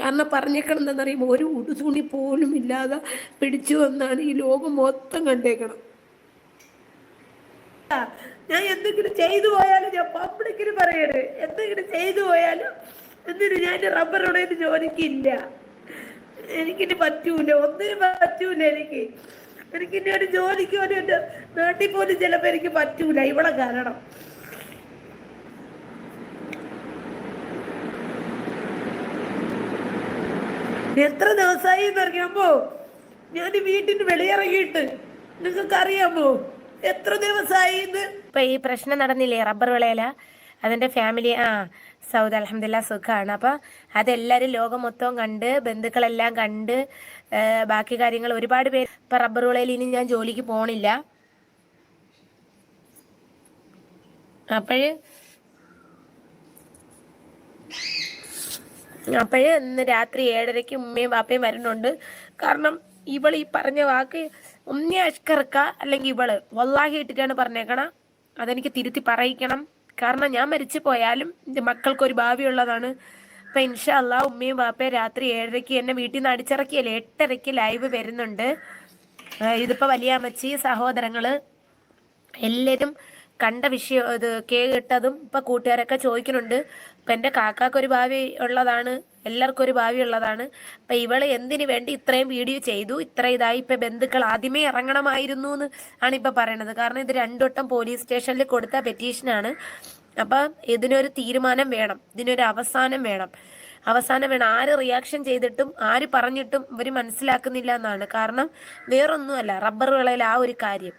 കാരണം പറഞ്ഞേക്കണം എന്താണെന്നറിയുമ്പോൾ ഒരു ഉടുതുണി പോലും ഇല്ലാതെ പിടിച്ചു വന്നാണ് ഈ ലോകം മൊത്തം കണ്ടേക്കണം ഞാൻ എന്തെങ്കിലും ചെയ്തു പോയാലും ഞാൻ പബ്ലിക്കിന് പറയണേ. എന്തെങ്കിലും ചെയ്തു പോയാലും എന്തിനു ഞാൻ റബ്ബർ ഉടേന്ന് ജോലിക്കില്ല. എനിക്കിനി പറ്റൂല. ഒന്നിനും പറ്റൂല എനിക്ക്. എനിക്കിനി ഒരു ജോലിക്ക് ഒരു നാട്ടിൽ പോലും ചിലപ്പോൾ എനിക്ക് പറ്റൂല. ഇവിടെ കാരണം. എത്ര ദിവസമായി എന്നറിയാമോ ഞാൻ വീട്ടിന് വെളിയിറങ്ങിയിട്ട് നിങ്ങൾക്ക് അറിയാമോ എത്ര ദിവസമായി ഇപ്പൊ ഈ പ്രശ്നം നടന്നില്ലേ? റബ്ബർ വിളയില അതിന്റെ ഫാമിലി ആ സൗദ് അലഹമില്ല സുഖമാണ് അപ്പൊ അതെല്ലാരും ലോകം മൊത്തവും കണ്ട് ബന്ധുക്കളെല്ലാം കണ്ട് ബാക്കി കാര്യങ്ങൾ ഒരുപാട് പേര് ഇപ്പൊ റബ്ബർ വിളയിൽ ഇനി ഞാൻ ജോലിക്ക് പോണില്ല. അപ്പോഴ് അപ്പോഴ് ഇന്ന് രാത്രി ഏഴരയ്ക്ക് ഉമ്മയും വാപ്പയും വരുന്നുണ്ട്. കാരണം ഇവൾ ഈ പറഞ്ഞ വാക്ക് ഉമ്മ അഷ്കർക്ക അല്ലെങ്കിൽ ഇവൾ വല്ലാഹി ഇട്ടിട്ടാണ് പറഞ്ഞേക്കണം. അതെനിക്ക് തിരുത്തി പറയിക്കണം. കാരണം ഞാൻ മരിച്ചു പോയാലും എന്റെ മക്കൾക്ക് ഒരു ഭാവിയുള്ളതാണ് അപ്പൊ ഇൻഷാ അല്ലാ ഉമ്മയും വാപ്പയും രാത്രി ഏഴരയ്ക്ക് എന്നെ വീട്ടിൽ നിന്ന് അടിച്ചിറക്കിയല്ലേ? എട്ടരയ്ക്ക് ലൈവ് വരുന്നുണ്ട്. ഇതിപ്പോ വലിയ അമ്മച്ചി സഹോദരങ്ങൾ എല്ലാരും കണ്ട വിഷയം ഇത് കേട്ടതും ഇപ്പൊ കൂട്ടുകാരൊക്കെ ചോദിക്കുന്നുണ്ട് ഇപ്പൊ എന്റെ കാക്കാക്കൊരു ഭാവി ഉള്ളതാണ് എല്ലാവർക്കും ഒരു ഭാവി ഉള്ളതാണ്. അപ്പൊ ഇവൾ എന്തിനു വേണ്ടി ഇത്രയും വീഡിയോ ചെയ്തു ഇത്ര ഇതായി ഇപ്പൊ ബന്ധുക്കൾ ആദ്യമേ ഇറങ്ങണമായിരുന്നു എന്ന് ആണ് ഇപ്പൊ പറയണത്. കാരണം ഇത് രണ്ടു വട്ടം പോലീസ് സ്റ്റേഷനിൽ കൊടുത്ത പെറ്റീഷനാണ്. അപ്പൊ ഇതിനൊരു തീരുമാനം വേണം ഇതിനൊരു അവസാനം വേണം. അവസാനം വേണം. ആര് റിയാക്ഷൻ ചെയ്തിട്ടും ആര് പറഞ്ഞിട്ടും ഇവർ മനസ്സിലാക്കുന്നില്ല എന്നാണ്. കാരണം വേറൊന്നുമല്ല റബ്ബർ വിളയിൽ ആ ഒരു കാര്യം.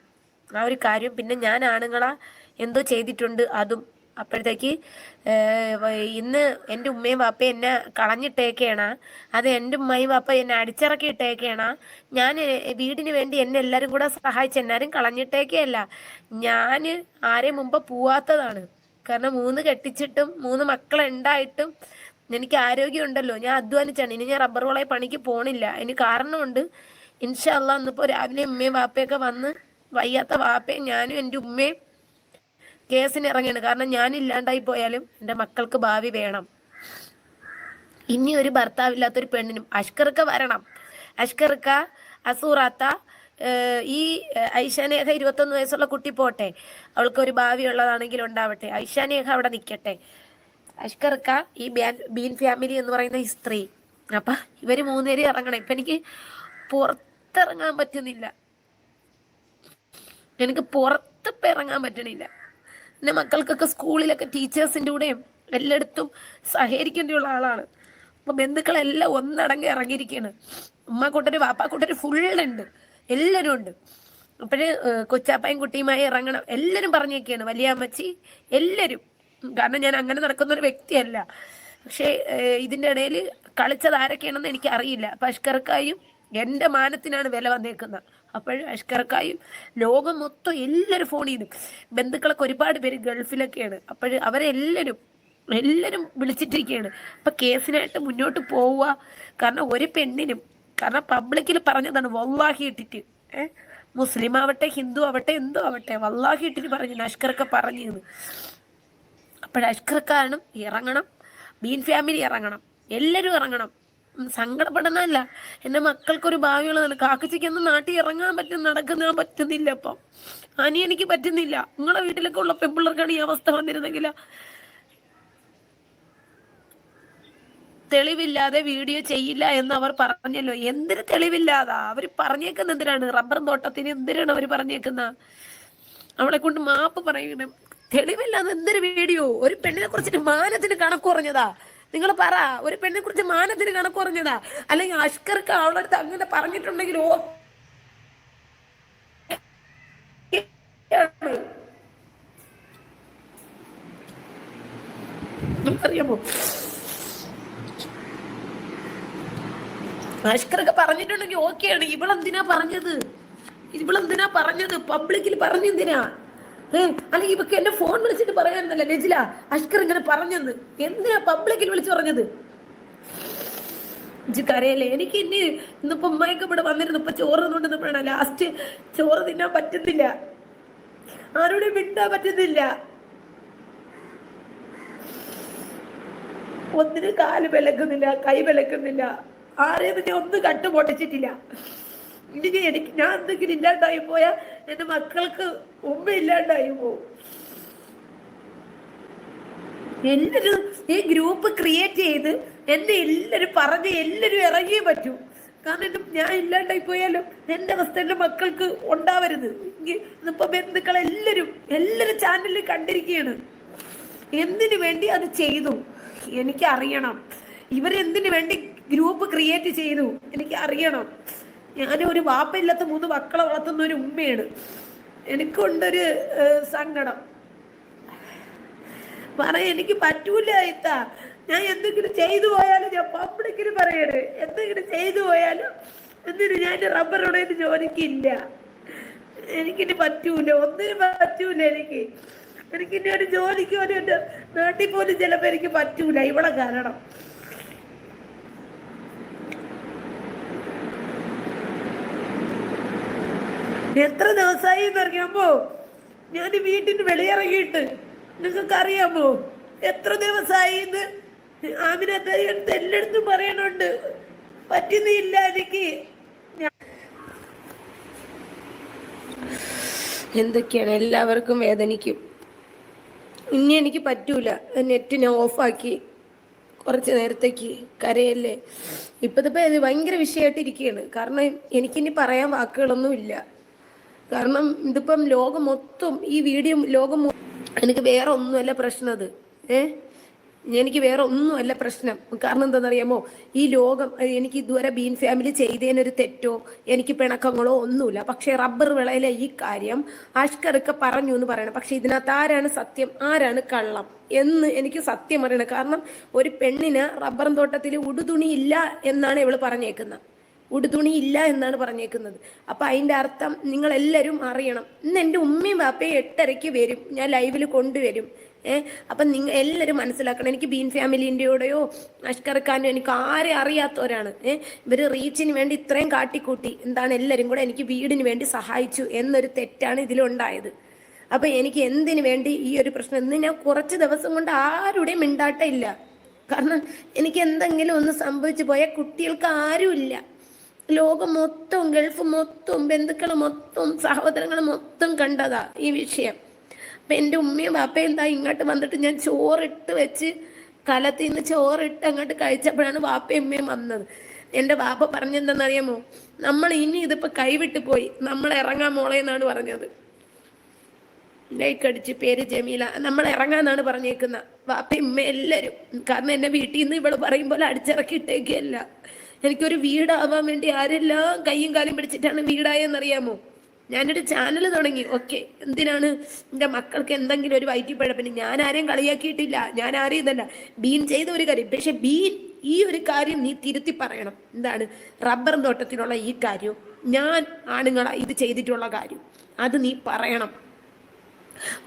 ആ ഒരു കാര്യം. പിന്നെ ഞാൻ ആണുങ്ങളാ എന്തോ ചെയ്തിട്ടുണ്ട് അതും അപ്പോഴത്തേക്ക് ഇന്ന് എന്റെ ഉമ്മയും വാപ്പയും എന്നെ കളഞ്ഞിട്ടേക്കാണ്. അത് എന്റെ ഉമ്മയും വാപ്പ എന്നെ അടിച്ചിറക്കി ഇട്ടേക്കാണ് ഞാൻ വീടിന് വേണ്ടി എന്നെ എല്ലാവരും കൂടെ സഹായിച്ച് എന്നാരും കളഞ്ഞിട്ടേക്കല്ല ഞാൻ ആരെയും മുമ്പ് പോവാത്തതാണ്. കാരണം മൂന്ന് കെട്ടിച്ചിട്ടും മൂന്ന് മക്കളുണ്ടായിട്ടും എനിക്ക് ആരോഗ്യമുണ്ടല്ലോ. ഞാൻ അധ്വാനിച്ചാണ്. ഇനി ഞാൻ റബ്ബർ വളയെ പണിക്ക് പോണില്ല. അതിന് കാരണമുണ്ട്. ഇൻഷാല്ല ഇന്നിപ്പോൾ രാവിലെ ഉമ്മയും വാപ്പയൊക്കെ വന്ന് വയ്യാത്ത വാപ്പേ ഞാനും എന്റെ ഉമ്മയും കേസിന് ഇറങ്ങിയാണ്. കാരണം ഞാൻ ഇല്ലാണ്ടായി പോയാലും എന്റെ മക്കൾക്ക് ഭാവി വേണം. ഇനി ഒരു ഭർത്താവില്ലാത്തൊരു പെണ്ണിനും അഷ്കർക്ക വരണം. അഷ്കർക്ക അസൂറാത്ത ഈ ഐഷാനേഹ ഇരുപത്തൊന്ന് വയസ്സുള്ള കുട്ടി പോട്ടെ. അവൾക്ക് ഒരു ഭാവി ഉള്ളതാണെങ്കിൽ ഉണ്ടാവട്ടെ. ഐഷാനേഹ അവിടെ നിൽക്കട്ടെ അഷ്കർക്ക ഈ ബീൻ ഫാമിലി എന്ന് പറയുന്ന സ്ത്രീ. അപ്പം ഇവർ മൂന്നുപേരും ഇറങ്ങണം. ഇപ്പം എനിക്ക് പുറത്തിറങ്ങാൻ പറ്റുന്നില്ല. എനിക്ക് പുറത്ത് ഇറങ്ങാൻ പറ്റണില്ല. എന്റെ മക്കൾക്കൊക്കെ സ്കൂളിലൊക്കെ ടീച്ചേഴ്സിന്റെ കൂടെയും എല്ലായിടത്തും സഹകരിക്കേണ്ടിയുള്ള ആളാണ്. അപ്പം ബന്ധുക്കളെല്ലാം ഒന്നടങ്ങി ഇറങ്ങിയിരിക്കുകയാണ് ഉമ്മ കൂട്ടര് വാപ്പാ കൂട്ടര് ഫുള്ളുണ്ട്. എല്ലാവരും ഉണ്ട്. അപ്പോഴ് കൊച്ചാപ്പായും കുട്ടിയുമായി ഇറങ്ങണം. എല്ലാവരും പറഞ്ഞേക്കാണ് വലിയ അമ്മച്ചി എല്ലാവരും. കാരണം ഞാൻ അങ്ങനെ നടക്കുന്ന ഒരു വ്യക്തിയല്ല. പക്ഷേ ഇതിന്റെ ഇടയിൽ കളിച്ചത് ആരൊക്കെയാണെന്ന് എനിക്ക് അറിയില്ല അപ്പൊ എന്റെ മാനത്തിനാണ് വില വന്നേക്കുന്നത്. അപ്പോഴും അഷ്കർക്കായും ലോകം മൊത്തം എല്ലാവരും ഫോൺ ചെയ്തു. ബന്ധുക്കളൊക്കെ ഒരുപാട് പേര് ഗൾഫിലൊക്കെയാണ്. അപ്പോഴും അവരെല്ലാവരും എല്ലാവരും വിളിച്ചിട്ടിരിക്കുകയാണ് അപ്പം കേസിനായിട്ട് മുന്നോട്ട് പോവുക. കാരണം ഒരു പെണ്ണിനും കാരണം പബ്ലിക്കിൽ പറഞ്ഞതാണ് വല്ലാഹി ഇട്ടിട്ട്. ഏഹ് മുസ്ലിം ആവട്ടെ ഹിന്ദു ആവട്ടെ എന്തോ ആവട്ടെ വല്ലാഹി ഇട്ടിട്ട് പറഞ്ഞു അഷ്കറൊക്കെ പറഞ്ഞത് അപ്പോൾ അഷ്കർക്കാരണം ഇറങ്ങണം. ബീൻ ഫാമിലി ഇറങ്ങണം. എല്ലാവരും ഇറങ്ങണം. ഉം, സങ്കടപ്പെടണമല്ല എന്റെ മക്കൾക്കൊരു ഭാവിയുള്ളതാണ് കാക്കച്ചിക്കൊന്ന് നാട്ടിൽ ഇറങ്ങാൻ പറ്റും നടക്കുന്ന പറ്റുന്നില്ല അപ്പം അനി എനിക്ക് പറ്റുന്നില്ല. നിങ്ങളെ വീട്ടിലൊക്കെ ഉള്ള പെൺപിള്ളേർക്കാണ് ഈ അവസ്ഥ വന്നിരുന്നെങ്കിൽ തെളിവില്ലാതെ വീഡിയോ ചെയ്യില്ല എന്ന് അവർ പറഞ്ഞല്ലോ. എന്തിന് തെളിവില്ലാതാ? അവർ പറഞ്ഞേക്കുന്ന എന്തിനാണ്? റബ്ബർ തോട്ടത്തിന് എന്തിനാണ് അവർ പറഞ്ഞേക്കുന്ന അവളെ കൊണ്ട് മാപ്പ് പറയണം. തെളിവില്ലാതെ എന്തൊരു വീഡിയോ? ഒരു പെണ്ണിനെ കുറിച്ചിട്ട് മാനത്തിന് കണക്ക് കുറഞ്ഞതാ. നിങ്ങൾ പറ ഒരു പെണ്ണിനെ കുറിച്ച് മാനത്തിന് കണക്ക് കുറഞ്ഞതാ അല്ലെങ്കിൽ അഷ്കർക്ക് അവളുടെ അടുത്ത് അങ്ങനെ പറഞ്ഞിട്ടുണ്ടെങ്കിൽ ഓ അറിയാമോ അഷ്കറൊക്കെ പറഞ്ഞിട്ടുണ്ടെങ്കിൽ ഓക്കെയാണ്. ഇവളെന്തിനാ പറഞ്ഞത്? ഇവളെന്തിനാ പറഞ്ഞത്? പബ്ലിക്കിൽ പറഞ്ഞെന്തിനാ? അല്ലെങ്കിൽ ഇവക്ക് എന്നെ ഫോൺ വിളിച്ചിട്ട് പറയാനല്ല ലജില അഷ്കർ ഇങ്ങനെ പറഞ്ഞെന്ന്. എന്തിനാ പബ്ലിക്കിൽ വിളിച്ചു പറഞ്ഞത്? കരയല്ലേ? എനിക്ക് ഇനി ഇന്നിപ്പോ ഉമ്മയൊക്കെ ഇവിടെ വന്നിരുന്നു. ഇപ്പൊ ചോറ് തിന്നുകൊണ്ടിരുന്നപ്പോഴാണ് ലാസ്റ്റ് ചോറ് തിന്നാൻ പറ്റുന്നില്ല. ആരോടും മിണ്ടാൻ പറ്റുന്നില്ല. ഒന്നിന് കാൽ വിലക്കുന്നില്ല കൈ വിലക്കുന്നില്ല. ആരെയും ഞാൻ ഒന്ന് കട്ട് പൊട്ടിച്ചിട്ടില്ല ഇനി എനിക്ക് ഞാൻ എന്തെങ്കിലും ഇല്ലാണ്ടായി പോയാൽ എന്റെ മക്കൾക്ക് ഉമ്മ ഇല്ലാണ്ടായി പോകും എല്ലാരും ഈ ഗ്രൂപ്പ് ക്രിയേറ്റ് ചെയ്ത് എന്നെ എല്ലാരും പറഞ്ഞ് എല്ലാരും ഇറങ്ങിയേ പറ്റൂ. കാരണം ഞാൻ ഇല്ലാണ്ടായി പോയാലും എന്റെ അവസ്ഥ എന്റെ മക്കൾക്ക് ഉണ്ടാവരുത്. ഇപ്പൊ ബന്ധുക്കൾ എല്ലാരും എല്ലാരും ചാനലിൽ കണ്ടിരിക്കുകയാണ് എന്തിനു വേണ്ടി അത് ചെയ്തു? എനിക്ക് അറിയണം ഇവരെന്തിനു വേണ്ടി ഗ്രൂപ്പ് ക്രിയേറ്റ് ചെയ്തു? എനിക്ക് അറിയണം ഞാൻ ഒരു വാപ്പയില്ലാത്ത മൂന്ന് മക്കളെ വളർത്തുന്ന ഒരു ഉമ്മയാണ്. എനിക്കുണ്ടൊരു സങ്കടം. പറ എനിക്ക് പറ്റൂല ഇത്ത. ഞാൻ എന്തെങ്കിലും ചെയ്തു പോയാലും ഞാൻ പബ്ലിക്കിന് പറയരുത് എന്തെങ്കിലും ചെയ്തു പോയാലും എന്തിനു ഞാൻ റബ്ബറുടെ ജോലിക്കില്ല. എനിക്കിനി പറ്റൂല ഒന്നിനും പറ്റൂല എനിക്ക്. എനിക്കിനി ഒരു ജോലിക്ക് ഒരു നാട്ടിൽ പോലും ചിലപ്പോൾ എനിക്ക് പറ്റൂല ഇവിടെ കാരണം. എത്ര ദിവസമായി എന്നറിയാമോ ഞാൻ വീട്ടിന് വെളിയിറങ്ങിയിട്ട് നിങ്ങൾക്ക് അറിയാമോ എത്ര ദിവസമായി എന്ന്? ആമിനത്തെ അടുത്ത് എല്ലായിടത്തും പറയണുണ്ട്. പറ്റുന്നില്ല എനിക്ക്. എന്തൊക്കെയാണ്? എല്ലാവർക്കും വേദനിക്കും. ഇനി എനിക്ക് പറ്റൂല. നെറ്റ് ഞാൻ ഓഫാക്കി കുറച്ച് നേരത്തേക്ക് കരയല്ലേ? ഇപ്പതിപ്പോ ഇത് ഭയങ്കര വിഷയമായിട്ട് ഇരിക്കുകയാണ് കാരണം എനിക്കിനി പറയാൻ വാക്കുകളൊന്നും ഇല്ല കാരണം ഇതിപ്പം ലോകം മൊത്തം ഈ വീഡിയോ ലോകം എനിക്ക് വേറെ ഒന്നുമല്ല പ്രശ്നം അത്. ഏ? എനിക്ക് വേറെ ഒന്നുമല്ല പ്രശ്നം. കാരണം എന്താണെന്നറിയാമോ? ഈ ലോകം എനിക്ക് ഇതുവരെ ബീൻ ഫാമിലി ചെയ്തതിനൊരു തെറ്റോ എനിക്ക് പിണക്കങ്ങളോ ഒന്നുമില്ല. പക്ഷെ റബ്ബർ വിളയിലെ ഈ കാര്യം അഷ്കറൊക്കെ പറഞ്ഞു എന്ന് പറയണം. പക്ഷെ ഇതിനകത്ത് ആരാണ് സത്യം? ആരാണ് കള്ളം? എന്ന് എനിക്ക് സത്യം അറിയണം. കാരണം ഒരു പെണ്ണിന് റബ്ബർ തോട്ടത്തിൽ ഉടുതുണി ഇല്ല എന്നാണ് ഇവൾ പറഞ്ഞേക്കുന്നത്. ഉടുതുണി ഇല്ല എന്നാണ് പറഞ്ഞേക്കുന്നത്. അപ്പൊ അതിന്റെ അർത്ഥം നിങ്ങൾ എല്ലാവരും അറിയണം. ഇന്ന് എന്റെ ഉമ്മയും ബാപ്പയും എട്ടരയ്ക്ക് വരും. ഞാൻ ലൈവിൽ കൊണ്ടുവരും. ഏഹ് അപ്പം നിങ്ങൾ എല്ലാവരും മനസ്സിലാക്കണം. എനിക്ക് ബീൻ ഫാമിലിന്റെയോടെയോ അഷ്കർ ഖാനോ എനിക്ക് ആരെ അറിയാത്തവരാണ്. ഏഹ് ഇവർ റീച്ചിന് വേണ്ടി ഇത്രയും കാട്ടിക്കൂട്ടി. എന്താണ് എല്ലാവരും കൂടെ എനിക്ക് വീടിന് വേണ്ടി സഹായിച്ചു എന്നൊരു തെറ്റാണ് ഇതിലുണ്ടായത്. അപ്പൊ എനിക്ക് എന്തിനു വേണ്ടി ഈ ഒരു പ്രശ്നം? ഇന്ന് ഞാൻ കുറച്ച് ദിവസം കൊണ്ട് ആരുടെയും മിണ്ടാട്ട ഇല്ല. കാരണം എനിക്ക് എന്തെങ്കിലും ഒന്ന് സംഭവിച്ചു പോയാൽ കുട്ടികൾക്ക് ആരുമില്ല. ലോകം മൊത്തം ഗൾഫ് മൊത്തം ബന്ധുക്കൾ മൊത്തം സഹോദരങ്ങൾ മൊത്തം കണ്ടതാ ഈ വിഷയം. അപ്പൊ എന്റെ ഉമ്മയും ബാപ്പയും എന്താ ഇങ്ങോട്ട് വന്നിട്ട് ഞാൻ ചോറിട്ട് വെച്ച് കലത്തിൽ നിന്ന് ചോറിട്ട് അങ്ങോട്ട് കഴിച്ചപ്പോഴാണ് ബാപ്പയും ഉമ്മയും വന്നത്. എന്റെ ബാപ്പ പറഞ്ഞെന്തെന്നറിയാമോ? നമ്മൾ ഇനി ഇതിപ്പോ കൈവിട്ട് പോയി. നമ്മൾ ഇറങ്ങാൻ മോളെ എന്നാണ് പറഞ്ഞത്. ലൈക്ക് അടിച്ച് പേര് ജമീല. നമ്മൾ ഇറങ്ങാന്നാണ് പറഞ്ഞേക്കുന്ന വാപ്പയും ഉമ്മ എല്ലാരും. കാരണം എന്നെ വീട്ടിൽ നിന്ന് ഇവൾ പറയും പോലെ അടിച്ചിറക്കി ഇട്ടേക്കല്ല എനിക്കൊരു വീടാവാൻ വേണ്ടി ആരെല്ലാം കൈയും കാലും പിടിച്ചിട്ടാണ് വീടായെന്നറിയാമോ? ഞാനൊരു ചാനൽ തുടങ്ങി. ഓക്കെ എന്തിനാണ് എന്റെ മക്കൾക്ക് എന്തെങ്കിലും ഒരു വയറ്റിപ്പഴപ്പിന് ഞാൻ ആരെയും കളിയാക്കിയിട്ടില്ല. ഞാൻ ആരെയും ഇതല്ല. ബീൻ ചെയ്ത ഒരു കാര്യം. പക്ഷെ ബീൻ ഈ ഒരു കാര്യം നീ തിരുത്തി പറയണം. എന്താണ്? റബ്ബർ തോട്ടത്തിലുള്ള ഈ കാര്യം. ഞാൻ ആണുങ്ങളാ ഇത് ചെയ്തിട്ടുള്ള കാര്യം. അത് നീ പറയണം.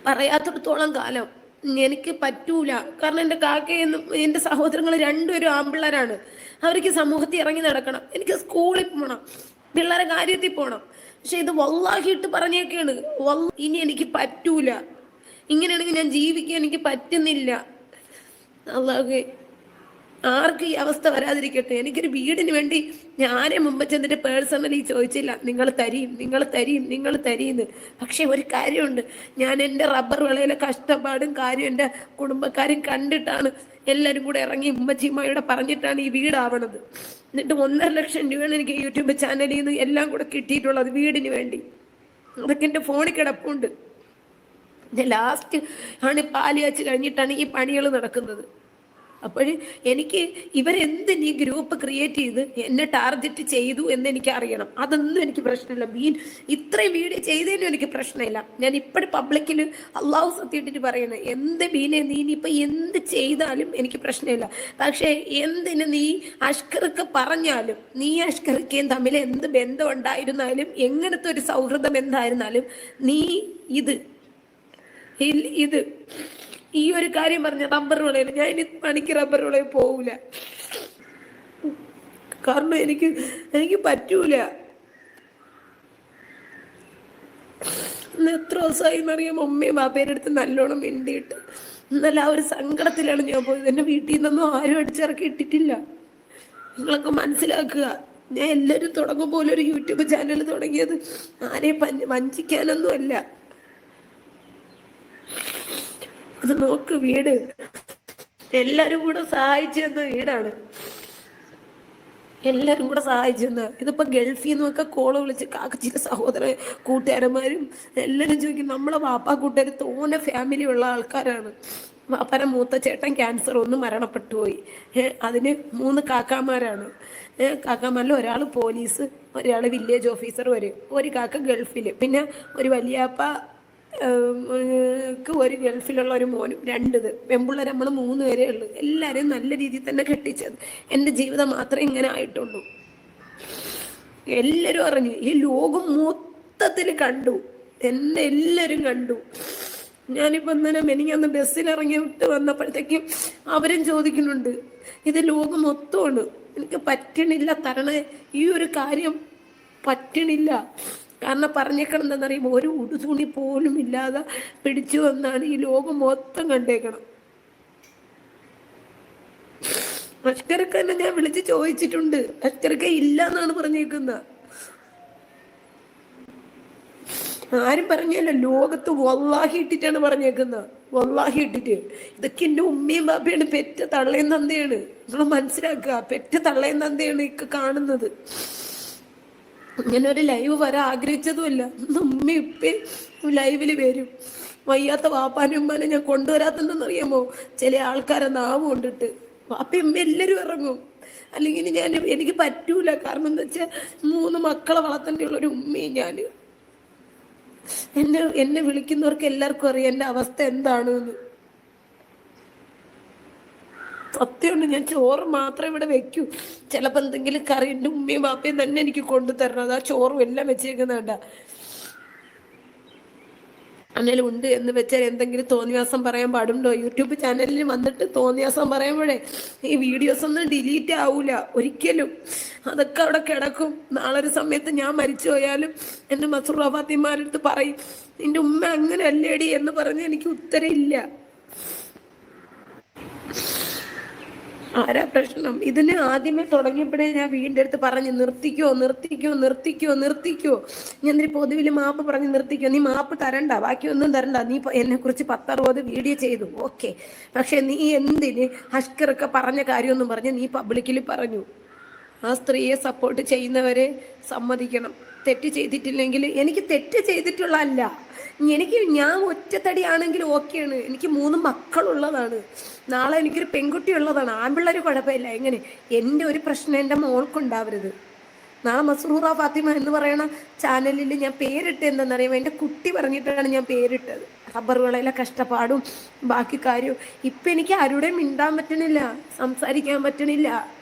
പറയാത്തിടത്തോളം കാലം എനിക്ക് പറ്റൂല. കാരണം എന്റെ കാക്കയെന്നും എന്റെ സഹോദരങ്ങൾ രണ്ടുപേരും ആൺപിള്ളേരാണ്. അവർക്ക് സമൂഹത്തിൽ ഇറങ്ങി നടക്കണം. എനിക്ക് സ്കൂളിൽ പോകണം പിള്ളേരെ കാര്യത്തിൽ പോകണം പക്ഷെ ഇത് വല്ലാഹിട്ട് പറഞ്ഞേക്കാണ്. ഇനി എനിക്ക് പറ്റൂല. ഇങ്ങനെയാണെങ്കിൽ ഞാൻ ജീവിക്കാൻ എനിക്ക് പറ്റുന്നില്ല. അല്ലാഹേ. ആർക്കും ഈ അവസ്ഥ വരാതിരിക്കട്ടെ. എനിക്കൊരു വീടിന് വേണ്ടി ഞാനേ മുമ്പ് ചെന്നിട്ട് പേഴ്സണലി ചോദിച്ചില്ല. നിങ്ങൾ തരിയും നിങ്ങൾ തരിയും നിങ്ങൾ തരിയെന്ന്. പക്ഷെ ഒരു കാര്യമുണ്ട്. ഞാൻ എന്റെ റബ്ബർ വിളയിലെ കഷ്ടപ്പാടും കാര്യം എന്റെ കുടുംബക്കാരും കണ്ടിട്ടാണ് എല്ലാവരും കൂടെ ഇറങ്ങി ഉമ്മച്ചിമ്മയുടെ പറഞ്ഞിട്ടാണ് ഈ വീടാവണത്. എന്നിട്ട് ഒന്നര ലക്ഷം രൂപയാണ് എനിക്ക് യൂട്യൂബ് ചാനലിൽ നിന്ന് എല്ലാം കൂടെ കിട്ടിയിട്ടുള്ളത് വീടിന് വേണ്ടി. അതൊക്കെ എന്റെ ഫോണിൽ കിടപ്പുണ്ട്. ലാസ്റ്റ് ആണ് പാലിയാച്ച് കഴിഞ്ഞിട്ടാണ് ഈ പണികൾ നടക്കുന്നത്. അപ്പോൾ എനിക്ക് ഇവരെന്തിന് ഈ ഗ്രൂപ്പ് ക്രിയേറ്റ് ചെയ്ത് എന്നെ ടാർഗറ്റ് ചെയ്തു എന്ന് എനിക്ക് അറിയണം. അതൊന്നും എനിക്ക് പ്രശ്നമില്ല. മീൻ ഇത്രയും വീഡിയോ ചെയ്തതിനും എനിക്ക് പ്രശ്നമില്ല. ഞാൻ ഇപ്പോഴും പബ്ലിക്കിൽ അള്ളാഹു സത്യമായിട്ട് പറയണേ. എന്ത് മീനെ നീ ഇനിയിപ്പോൾ എന്ത് ചെയ്താലും എനിക്ക് പ്രശ്നമില്ല. പക്ഷേ എന്തിന് നീ അഷ്കർക്ക് പറഞ്ഞാലും നീ അഷ്കർക്കയും തമ്മിൽ എന്ത് ബന്ധം ഉണ്ടായിരുന്നാലും എങ്ങനത്തെ ഒരു സൗഹൃദം എന്തായിരുന്നാലും നീ ഇത് ഇത് ഈ ഒരു കാര്യം പറഞ്ഞ റബ്ബർ വിളയിൽ ഞാൻ ഇനി പണിക്ക് റബ്ബർ വിളയിൽ പോവില്ല കാരണം എനിക്ക് എനിക്ക് പറ്റൂല. എത്ര ദിവസമായി എന്നറിയാം ഉമ്മയും ബാപ്പേന്റെ അടുത്ത് നല്ലോണം മിണ്ടിയിട്ട്. ഇന്നലെ ആ ഒരു സങ്കടത്തിലാണ് ഞാൻ പോയത്. എന്റെ വീട്ടിൽ നിന്നൊന്നും ആരും അടിച്ചിറക്കി ഇട്ടിട്ടില്ല. നിങ്ങളൊക്കെ മനസ്സിലാക്കുക. ഞാൻ എല്ലാവരും പോലെ ഒരു യൂട്യൂബ് ചാനൽ തുടങ്ങിയത് ആരെയും പഞ്ച- അത് നോക്ക് വീട്. എല്ലാരും കൂടെ സഹായിച്ചു തന്ന വീടാണ്. എല്ലാരും കൂടെ സഹായിച്ചു തന്ന. ഇതിപ്പോ ഗൾഫിൽ നിന്നൊക്കെ കോൾ വിളിച്ച് കാക്കച്ചിന്റെ സഹോദര കൂട്ടുകാരന്മാരും എല്ലാരും ചോദിക്കും നമ്മളെ വാപ്പാ കൂട്ടുകാർ തോനെ ഫാമിലി ഉള്ള ആൾക്കാരാണ്. വാപ്പാരെ മൂത്ത ചേട്ടൻ ക്യാൻസർ ഒന്ന് മരണപ്പെട്ടു പോയി. അതിന് മൂന്ന് കാക്കാമാരാണ്. കാക്കാമാരിൽ ഒരാൾ പോലീസ് ഒരാൾ വില്ലേജ് ഓഫീസർ വരും. ഒരു കാക്ക ഗൾഫിൽ പിന്നെ ഒരു വലിയാപ്പ ഒരു ഗൾഫിലുള്ള ഒരു മോനും രണ്ടത്. പെമ്പിള്ളേർ നമ്മൾ മൂന്ന് പേരേ ഉള്ളൂ. എല്ലാവരെയും നല്ല രീതിയിൽ തന്നെ കെട്ടിച്ചത്. എന്റെ ജീവിതം മാത്രമേ ഇങ്ങനെ ആയിട്ടുള്ളൂ. എല്ലാവരും അറിഞ്ഞു. ഈ ലോകം മൊത്തത്തിൽ കണ്ടു. എന്നെ എല്ലാവരും കണ്ടു. ഞാനിപ്പോൾ ഇന്നലെ മെനിങ്ങന്ന് ബസ്സിൽ ഇറങ്ങി വിട്ട് വന്നപ്പോഴത്തേക്കും അവരും ചോദിക്കുന്നുണ്ട് ഇത് ലോകം മൊത്തമാണ്. എനിക്ക് പറ്റണില്ല തരണേ. ഈ ഒരു കാര്യം പറ്റണില്ല. കാരണം പറഞ്ഞേക്കണം ഒരു ഉടുതുണി പോലും ഇല്ലാതെ പിടിച്ചു വന്നാണ് ഈ ലോകം മൊത്തം കണ്ടേക്കണം അഷ്കരക്ക് തന്നെ ഞാൻ വിളിച്ച് ചോദിച്ചിട്ടുണ്ട്. അഷ്കരക്ക ഇല്ല എന്നാണ് പറഞ്ഞേക്കുന്നത്. ആരും പറഞ്ഞല്ല ലോകത്ത് വല്ലാഹി ഇട്ടിട്ടാണ് പറഞ്ഞേക്കുന്നത്. വല്ലാഹി ഇട്ടിട്ട്. ഇതൊക്കെ എന്റെ ഉമ്മയും ബാബയാണ് പെറ്റ തള്ളയും തന്തയാണ്. നിങ്ങൾ മനസ്സിലാക്കുക പെറ്റ തള്ളയും തന്തയാണ് ഇക്ക കാണുന്നത്. ഇങ്ങനെ ഒരു ലൈവ് വരാൻ ആഗ്രഹിച്ചതുമില്ല. നമ്മ ഇപ്പം ലൈവിൽ വരും. വയ്യാത്ത വാപ്പാനും ഉമ്മാനും ഞാൻ കൊണ്ടുവരാത്തതെന്നറിയാമോ ചില ആൾക്കാരെ നാവ് കൊണ്ടിട്ട്. വാപ്പയും എല്ലാരും ഇറങ്ങും. അല്ലെങ്കിൽ ഞാൻ എനിക്ക് പറ്റൂല. കാരണം എന്താ വെച്ചാൽ മൂന്ന് മക്കളെ വളർത്തേണ്ടിയുള്ള ഒരു ഉമ്മയും ഞാൻ എന്നെ എന്നെ വിളിക്കുന്നവർക്ക് എല്ലാവർക്കും അറിയാം എന്റെ അവസ്ഥ എന്താണെന്ന്. സത്യമുണ്ട് ഞാൻ ചോറ് മാത്രം ഇവിടെ വെക്കൂ. ചിലപ്പോൾ എന്തെങ്കിലും കറി എന്റെ ഉമ്മയും ബാപ്പയും തന്നെ എനിക്ക് കൊണ്ടു തരണം ആ ചോറും എല്ലാം വെച്ചേക്കുന്നുണ്ട. അന്നേലും ഉണ്ട് എന്ന് വെച്ചാൽ എന്തെങ്കിലും തോന്നിയാസം പറയാൻ പാടുണ്ടോ? യൂട്യൂബ് ചാനലിൽ വന്നിട്ട് തോന്നിയാസം പറയുമ്പോഴേ ഈ വീഡിയോസ് ഒന്നും ഡിലീറ്റ് ആവൂല ഒരിക്കലും. അതൊക്കെ അവിടെ കിടക്കും. നാളെ ഒരു സമയത്ത് ഞാൻ മരിച്ചു പോയാലും എന്റെ മസൂർ ഫാത്തിമാരടുത്ത് പറയും നിന്റെ ഉമ്മ അങ്ങനെ അല്ലേടി എന്ന് പറഞ്ഞ് എനിക്ക് ഉത്തരമില്ല ആരാ പ്രശ്നം? ഇതിന് ആദ്യമേ തുടങ്ങിയപ്പോഴേ ഞാൻ വീടിന്റെ അടുത്ത് പറഞ്ഞ് നിർത്തിക്കോ നിർത്തിക്കോ നിർത്തിക്കോ നിർത്തിക്കോ. ഞാൻ എന്തിന് പൊതുവിൽ മാപ്പ് പറഞ്ഞ് നിർത്തിക്കോ. നീ മാപ്പ് തരണ്ട ബാക്കി ഒന്നും തരണ്ട. നീ എന്നെ കുറിച്ച് പത്തറുപത് വീഡിയോ ചെയ്തു. ഓക്കെ. പക്ഷെ നീ എന്തിന് ഹഷ്കറൊക്കെ പറഞ്ഞ കാര്യമൊന്നും പറഞ്ഞ് നീ പബ്ലിക്കിൽ പറഞ്ഞു. ആ സ്ത്രീയെ സപ്പോർട്ട് ചെയ്യുന്നവരെ സമ്മതിക്കണം. തെറ്റ് ചെയ്തിട്ടില്ലെങ്കിൽ എനിക്ക് തെറ്റ് ചെയ്തിട്ടുള്ളതല്ല. എനിക്ക് ഞാൻ ഒറ്റത്തടിയാണെങ്കിൽ ഓക്കെയാണ്. എനിക്ക് മൂന്ന് മക്കളുള്ളതാണ്. നാളെ എനിക്കൊരു പെൺകുട്ടി ഉള്ളതാണ് ആൺപിള്ളേർ കുഴപ്പമില്ല. എങ്ങനെ? എന്റെ ഒരു പ്രശ്നം എന്റെ മോൾക്കുണ്ടാവരുത്. നാളെ മസ്റൂറ ഫാത്തിമ എന്ന് പറയണ ചാനലിൽ ഞാൻ പേരിട്ട് എന്താണെന്നറിയാമോ? എന്റെ കുട്ടി പറഞ്ഞിട്ടാണ് ഞാൻ പേരിട്ടത്. റബ്ബർ വിളയിലെ കഷ്ടപ്പാടും ബാക്കി കാര്യവും. ഇപ്പം എനിക്ക് ആരുടെയും മിണ്ടാൻ പറ്റണില്ല. സംസാരിക്കാൻ പറ്റണില്ല.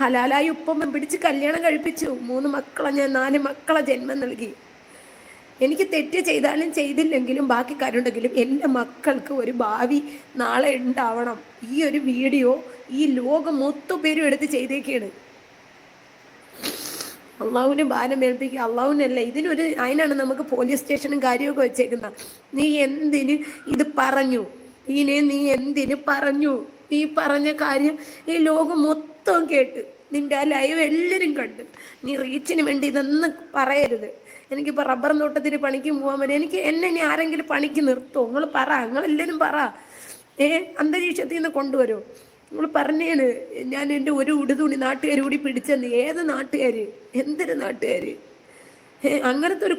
ഹലാലായി ഉപ്പമ്മ പിടിച്ച് കല്യാണം കഴിപ്പിച്ചു. മൂന്ന് മക്കളെ ഞാൻ നാല് മക്കളെ ജന്മം നൽകി. എനിക്ക് തെറ്റ് ചെയ്താലും ചെയ്തില്ലെങ്കിലും ബാക്കി കാര്യമുണ്ടെങ്കിലും എന്റെ മക്കൾക്ക് ഒരു ഭാവി നാളെ ഉണ്ടാവണം. ഈ ഒരു വീഡിയോ ഈ ലോകം മൊത്തം പേരും എടുത്ത് ചെയ്തേക്കാണ്. അള്ളാഹുവിന് ഭാരം ഏൽപ്പിക്കുക അള്ളാഹുവിനല്ല ഇതിനൊരു അതിനാണ് നമുക്ക് പോലീസ് സ്റ്റേഷനും കാര്യമൊക്കെ വെച്ചേക്കുന്നത്. നീ എന്തിന് ഇത് പറഞ്ഞു? ഇതിനെ നീ എന്തിന് പറഞ്ഞു? നീ പറഞ്ഞ കാര്യം ഈ ലോകം മൊത്തം കേട്ട് നിന്റെ ആ ലൈവ് എല്ലാവരും കണ്ട്. നീ റീച്ചിന് വേണ്ടി ഇതൊന്നും പറയരുത്. എനിക്കിപ്പോൾ റബ്ബർ തോട്ടത്തിന് പണിക്ക് പോകാൻ പറ്റും എനിക്ക് എന്നെ ഇനി ആരെങ്കിലും പണിക്ക് നിർത്തുമോ നിങ്ങൾ പറ നിങ്ങളെല്ലാവരും പറ. ഏ അന്തരീക്ഷത്തിൽ നിന്ന് കൊണ്ടുവരുമോ നിങ്ങൾ പറഞ്ഞേണ് ഞാൻ എന്റെ ഒരു ഉടുതുണി നാട്ടുകാർ കൂടി പിടിച്ചെന്ന്. ഏത് നാട്ടുകാർ എന്തൊരു നാട്ടുകാർ അങ്ങനത്തെ ഒരു